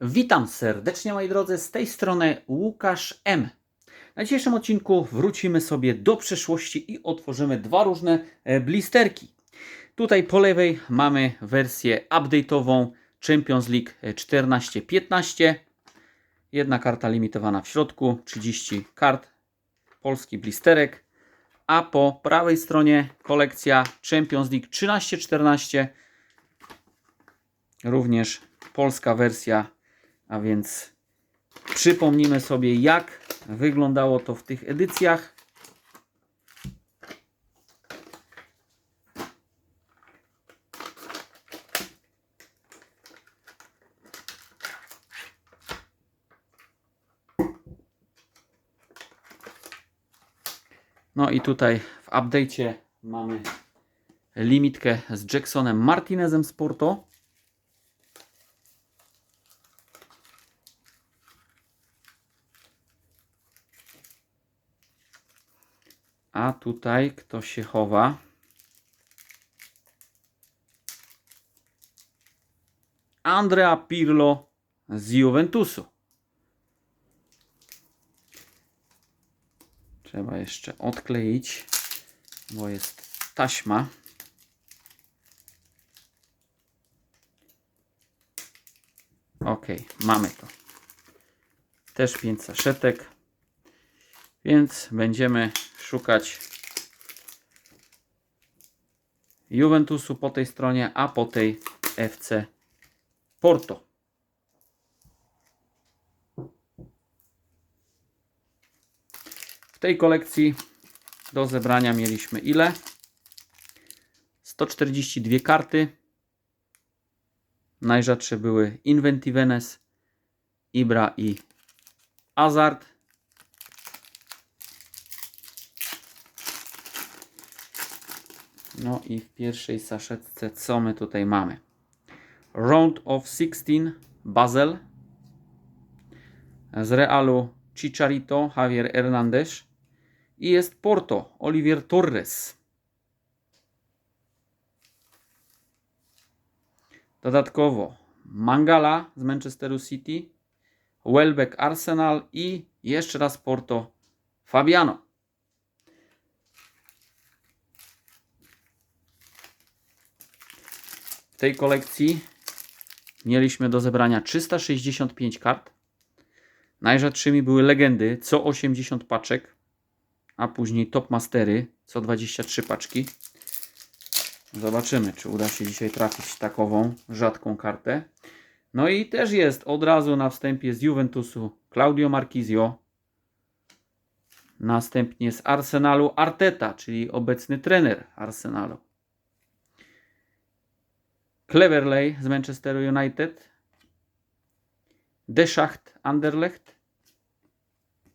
Witam serdecznie moi drodzy, z tej strony Łukasz M. Na dzisiejszym odcinku wrócimy sobie do przeszłości i otworzymy dwa różne e, blisterki. Tutaj po lewej mamy wersję update'ową Champions League e, 14-15. Jedna karta limitowana w środku, 30 kart, polski blisterek. A po prawej stronie kolekcja Champions League 13-14. Również polska wersja, a więc przypomnimy sobie, jak wyglądało to w tych edycjach. No i tutaj w update'cie mamy limitkę z Jacksonem Martinezem z Porto. A tutaj kto się chowa? Andrea Pirlo z Juventusu. Trzeba jeszcze odkleić, bo jest taśma. Ok, mamy to. Też 5 saszetek. Więc będziemy szukać Juventusu po tej stronie, a po tej FC Porto. W tej kolekcji do zebrania mieliśmy ile? 142 karty. Najrzadsze były Inventivenes, Ibra i Azard. No i w pierwszej saszetce co my tutaj mamy? Round of 16 Basel. Z Realu Chicharito Javier Hernandez. I jest Porto Olivier Torres. Dodatkowo Mangala z Manchesteru City, Welbeck Arsenal i jeszcze raz Porto Fabiano. W tej kolekcji mieliśmy do zebrania 365 kart. Najrzadszymi były legendy co 80 paczek, a później top mastery co 23 paczki. Zobaczymy, czy uda się dzisiaj trafić takową rzadką kartę. No i też jest od razu na wstępie z Juventusu Claudio Marquizio. Następnie z Arsenalu Arteta, czyli obecny trener Arsenalu. Cleverley z Manchesteru United. Deschacht Anderlecht.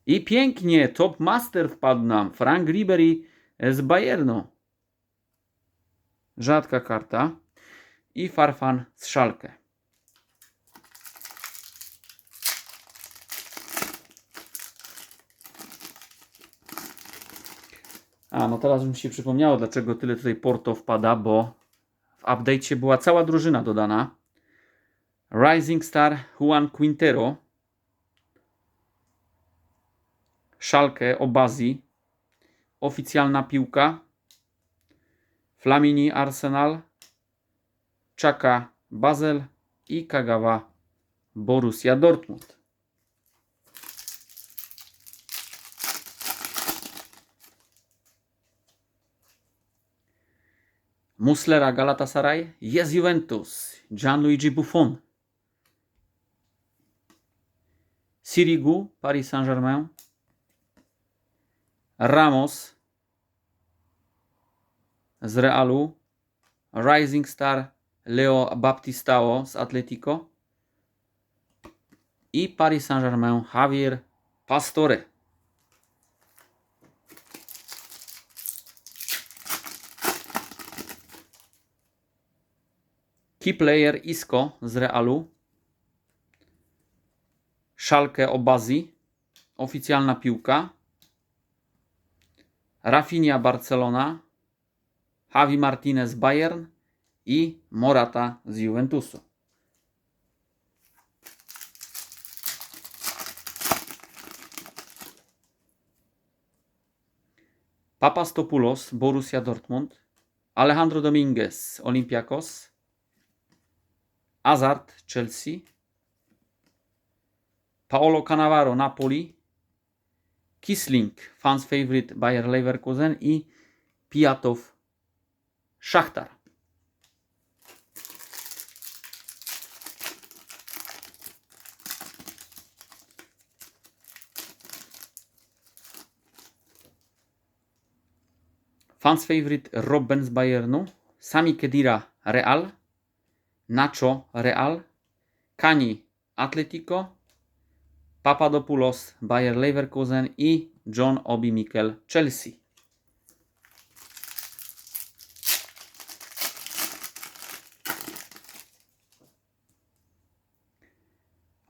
I pięknie, top master wpadł nam. Frank Ribery z Bayernu. Rzadka karta. I Farfan z Szalkę. A, no teraz mi się przypomniało, dlaczego tyle tutaj Porto wpada, bo w update'cie była cała drużyna dodana. Rising Star Juan Quintero. Szalkę Obazi. Oficjalna piłka. Flamini Arsenal. Czaka Basel i Kagawa Borussia Dortmund. Muslera Galatasaray, jest Juventus, Gianluigi Buffon, Sirigu Paris Saint-Germain, Ramos z Realu, Rising Star Leo Baptistao z Atletico. I Paris Saint-Germain Javier Pastore. Keyplayer Isco z Realu. Szalkę Obazi. Oficjalna piłka. Rafinha Barcelona. Javi Martinez Bayern i Morata z Juventusu. Papastopoulos Borussia Dortmund. Alejandro Dominguez Olympiakos. Hazard, Chelsea, Paolo Cannavaro, Napoli, Kisling, fans favorite Bayer Leverkusen i Piatow, Szachtar. Fans favorite Robben z Bayernu, Sami Kedira Real, Nacho Real, Kani Atletico, Papadopoulos Bayer Leverkusen i John Obi Mikel Chelsea.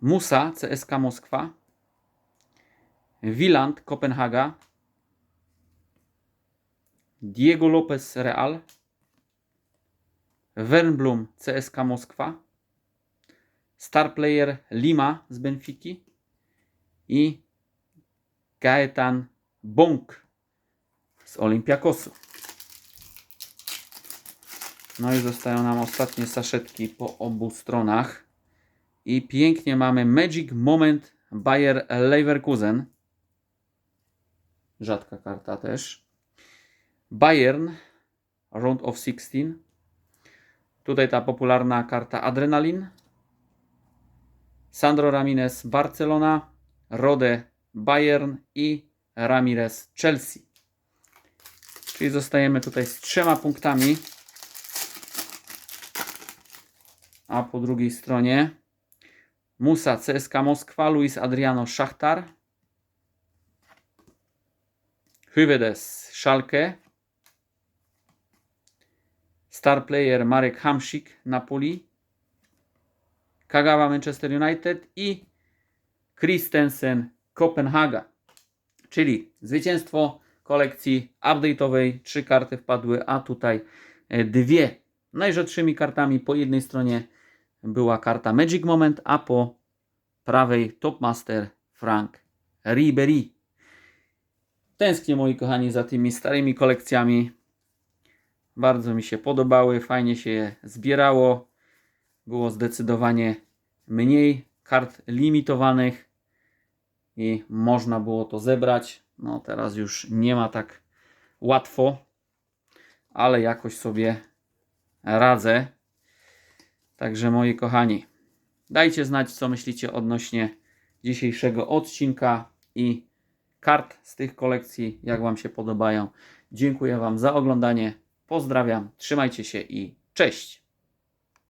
Musa CSK Moskwa, Wieland Kopenhaga, Diego Lopez Real, Wernblum CSK Moskwa, star player Lima z Benfiki i Gaetan Bąk z Olympiakosu. No i zostają nam ostatnie saszetki po obu stronach. I pięknie mamy Magic Moment Bayer Leverkusen. Rzadka karta też. Bayern Round of 16. Tutaj ta popularna karta Adrenalin. Sandro Ramirez Barcelona, Rode Bayern i Ramirez Chelsea. Czyli zostajemy tutaj z trzema punktami. A po drugiej stronie Musa CSK Moskwa, Luis Adriano Szachtar, Hyvedes Schalke, star player Marek Hamsik Napoli, Kagawa Manchester United i Christensen Kopenhaga. Czyli zwycięstwo kolekcji update'owej. Trzy karty wpadły, a tutaj e, dwie. Najrzadszymi kartami po jednej stronie była karta Magic Moment, a po prawej Topmaster Frank Ribery. Tęsknię moi kochani za tymi starymi kolekcjami. Bardzo mi się podobały, fajnie się je zbierało. Było zdecydowanie mniej kart limitowanych i można było to zebrać. No teraz już nie ma tak łatwo, ale jakoś sobie radzę. Także moi kochani, dajcie znać, co myślicie odnośnie dzisiejszego odcinka i kart z tych kolekcji, jak Wam się podobają. Dziękuję Wam za oglądanie. Pozdrawiam, trzymajcie się i cześć!